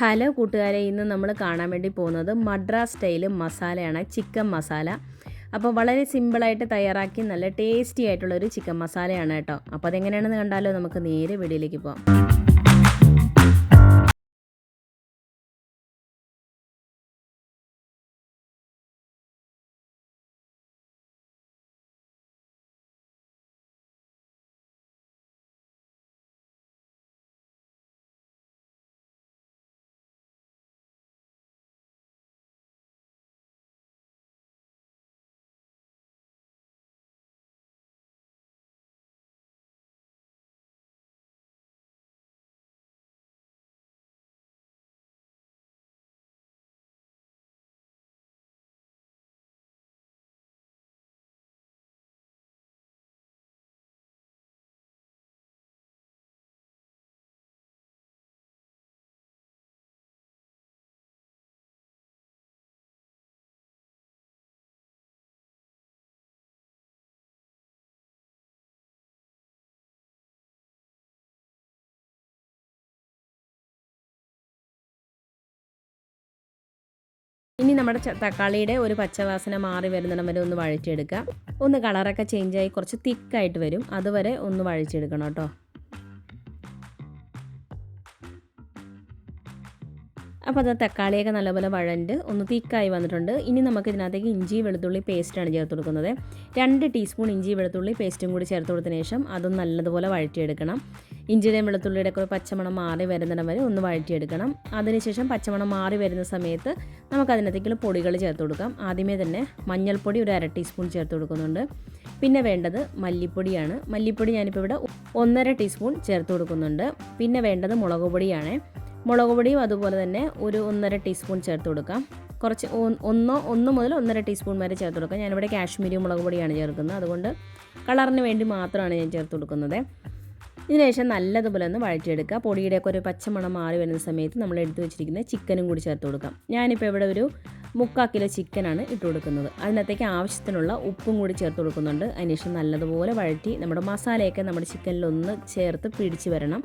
Hello കൂട്ടുകാരെ ഇന്ന് നമ്മൾ കാണാൻ വേണ്ടി പോകുന്നത് മദ്രാസ് സ്റ്റൈൽ മസാലയാണ് ചിക്കൻ മസാല. അപ്പോൾ വളരെ സിമ്പിളായിട്ട് തയ്യാറാക്കി നല്ല ടേസ്റ്റി ആയിട്ടുള്ളൊരു ചിക്കൻ മസാലയാണ് കേട്ടോ. അപ്പോൾ അതെങ്ങനെയാണെന്ന് കണ്ടാലോ നമുക്ക് നേരെ വീടിലേക്ക് പോകാം ഇനി നമ്മുടെ തക്കാളിയുടെ ഒരു പച്ചവാസന മാറി വരുന്നിടം വരെ ഒന്ന് വഴറ്റിയെടുക്കുക. ഒന്ന് കളറൊക്കെ ആയി കുറച്ച് തിക്കായിട്ട് വരും. അതുവരെ ഒന്ന് വഴറ്റിയെടുക്കണം കേട്ടോ. അപ്പോൾ അത് തക്കാളിയൊക്കെ നല്ലപോലെ വഴണ്ട് ഒന്ന് തിക്കായി വന്നിട്ടുണ്ട്. ഇനി നമുക്ക് ഇതിനകത്തേക്ക് ഇഞ്ചി വെളുത്തുള്ളി പേസ്റ്റാണ് ചേർത്ത് കൊടുക്കുന്നത്. രണ്ട് ടീസ്പൂൺ ഇഞ്ചി വെളുത്തുള്ളി പേസ്റ്റും കൂടി ചേർത്ത് കൊടുത്തതിന് ശേഷം അതും നല്ലതുപോലെ വഴറ്റിയെടുക്കണം. ഇഞ്ചിയുടെയും വെളുത്തുള്ളിയുടെ ഒക്കെ പച്ചമണം മാറി വരുന്നിടം വരെ ഒന്ന് വഴറ്റിയെടുക്കണം. അതിനുശേഷം പച്ചമണം മാറി വരുന്ന സമയത്ത് നമുക്ക് അതിനകത്തേക്കുള്ള പൊടികൾ ചേർത്ത് കൊടുക്കാം. ആദ്യമേ തന്നെ മഞ്ഞൾപ്പൊടി ഒരു അര ടീസ്പൂൺ ചേർത്ത് കൊടുക്കുന്നുണ്ട്. പിന്നെ വേണ്ടത് മല്ലിപ്പൊടിയാണ്. മല്ലിപ്പൊടി ഞാനിപ്പോൾ ഇവിടെ ഒന്നര ടീസ്പൂൺ ചേർത്ത് കൊടുക്കുന്നുണ്ട്. പിന്നെ വേണ്ടത് മുളക് പൊടിയാണ്. മുളക് പൊടിയും അതുപോലെ തന്നെ ഒരു ഒന്നര ടീസ്പൂൺ ചേർത്ത് കൊടുക്കാം. കുറച്ച് ഒന്നോ ഒന്ന് മുതൽ ഒന്നര ടീസ്പൂൺ വരെ ചേർത്ത് കൊടുക്കാം. ഞാനിവിടെ കാശ്മീരി മുളക് പൊടിയാണ് ചേർക്കുന്നത്. അതുകൊണ്ട് കളറിന് വേണ്ടി മാത്രമാണ് ഞാൻ ചേർത്ത് കൊടുക്കുന്നത്. ഇതിനുശേഷം നല്ലതുപോലെ ഒന്ന് വഴറ്റിയെടുക്കുക. പൊടിയുടെയൊക്കെ ഒരു പച്ചമണം മാറി വരുന്ന സമയത്ത് നമ്മൾ എടുത്തു വെച്ചിരിക്കുന്ന ചിക്കനും കൂടി ചേർത്ത് കൊടുക്കാം. ഞാനിപ്പോൾ ഇവിടെ ഒരു മുക്കാൽ കിലോ ചിക്കനാണ് ഇട്ട് കൊടുക്കുന്നത്. അതിനകത്തേക്ക് ആവശ്യത്തിനുള്ള ഉപ്പും കൂടി ചേർത്ത് കൊടുക്കുന്നുണ്ട്. അതിനുശേഷം നല്ലതുപോലെ വഴറ്റി നമ്മുടെ മസാലയൊക്കെ നമ്മുടെ ചിക്കനിലൊന്ന് ചേർത്ത് പിടിച്ച് വരണം.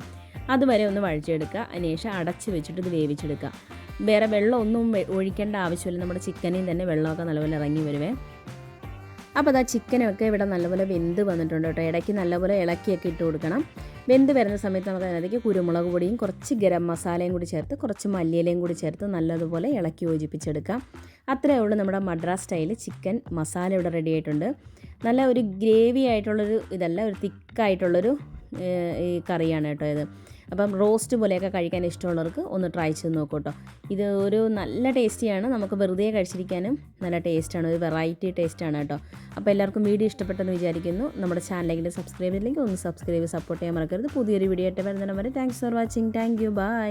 അതുവരെ ഒന്ന് വഴറ്റിയെടുക്കുക. അതിനുശേഷം അടച്ച് വെച്ചിട്ട് ഇത് വേവിച്ചെടുക്കുക. വേറെ വെള്ളം ഒന്നും ഒഴിക്കേണ്ട ആവശ്യമില്ല. നമ്മുടെ ചിക്കനിൽ തന്നെ വെള്ളമൊക്കെ നല്ലപോലെ ഇറങ്ങി വരുവേ. അപ്പോൾ അതാ ചിക്കനൊക്കെ ഇവിടെ നല്ലപോലെ വെന്ത് വന്നിട്ടുണ്ട് കേട്ടോ. ഇടയ്ക്ക് നല്ലപോലെ ഇളക്കിയൊക്കെ ഇട്ട് കൊടുക്കണം. വെന്ത് വരുന്ന സമയത്ത് നമുക്ക് അതിനകത്തേക്ക് കുരുമുളക് പൊടിയും കുറച്ച് ഗരം മസാലയും കൂടി ചേർത്ത് കുറച്ച് മല്ലിയിലയും കൂടി ചേർത്ത് നല്ലതുപോലെ ഇളക്കി യോജിപ്പിച്ചെടുക്കാം. അത്രയേ ഉള്ളൂ നമ്മുടെ മദ്രാസ് സ്റ്റൈൽ ചിക്കൻ മസാല ഇവിടെ റെഡി ആയിട്ടുണ്ട്. നല്ല ഒരു ഗ്രേവി ആയിട്ടുള്ളൊരു ഇതല്ല ഒരു തിക്കായിട്ടുള്ളൊരു ഈ കറിയാണ് കേട്ടോ ഇത്. അപ്പം റോസ്റ്റ് പോലെയൊക്കെ കഴിക്കാൻ ഇഷ്ടമുള്ളവർക്ക് ഒന്ന് ട്രൈ ചെയ്ത് നോക്കൂ കേട്ടോ. ഇത് ഒരു നല്ല ടേസ്റ്റിയാണ് നമുക്ക് വെറുതെ കഴിച്ചിരിക്കാനും നല്ല ടേസ്റ്റാണ് ഒരു വെറൈറ്റി ടേസ്റ്റാണ് കേട്ടോ. അപ്പോൾ എല്ലാവർക്കും വീഡിയോ ഇഷ്ടപ്പെട്ടെന്ന് വിചാരിക്കുന്നു. നമ്മുടെ ചാനലിലേക്ക് സബ്സ്ക്രൈബ് ചെയ്തില്ലെങ്കിൽ ഒന്ന് സബ്സ്ക്രൈബ് സപ്പോർട്ട് ചെയ്യാൻ മറക്കരുത്. പുതിയൊരു വീഡിയോ ആയിട്ട് വരുന്നതിന് വരെ thanks for watching thank you bye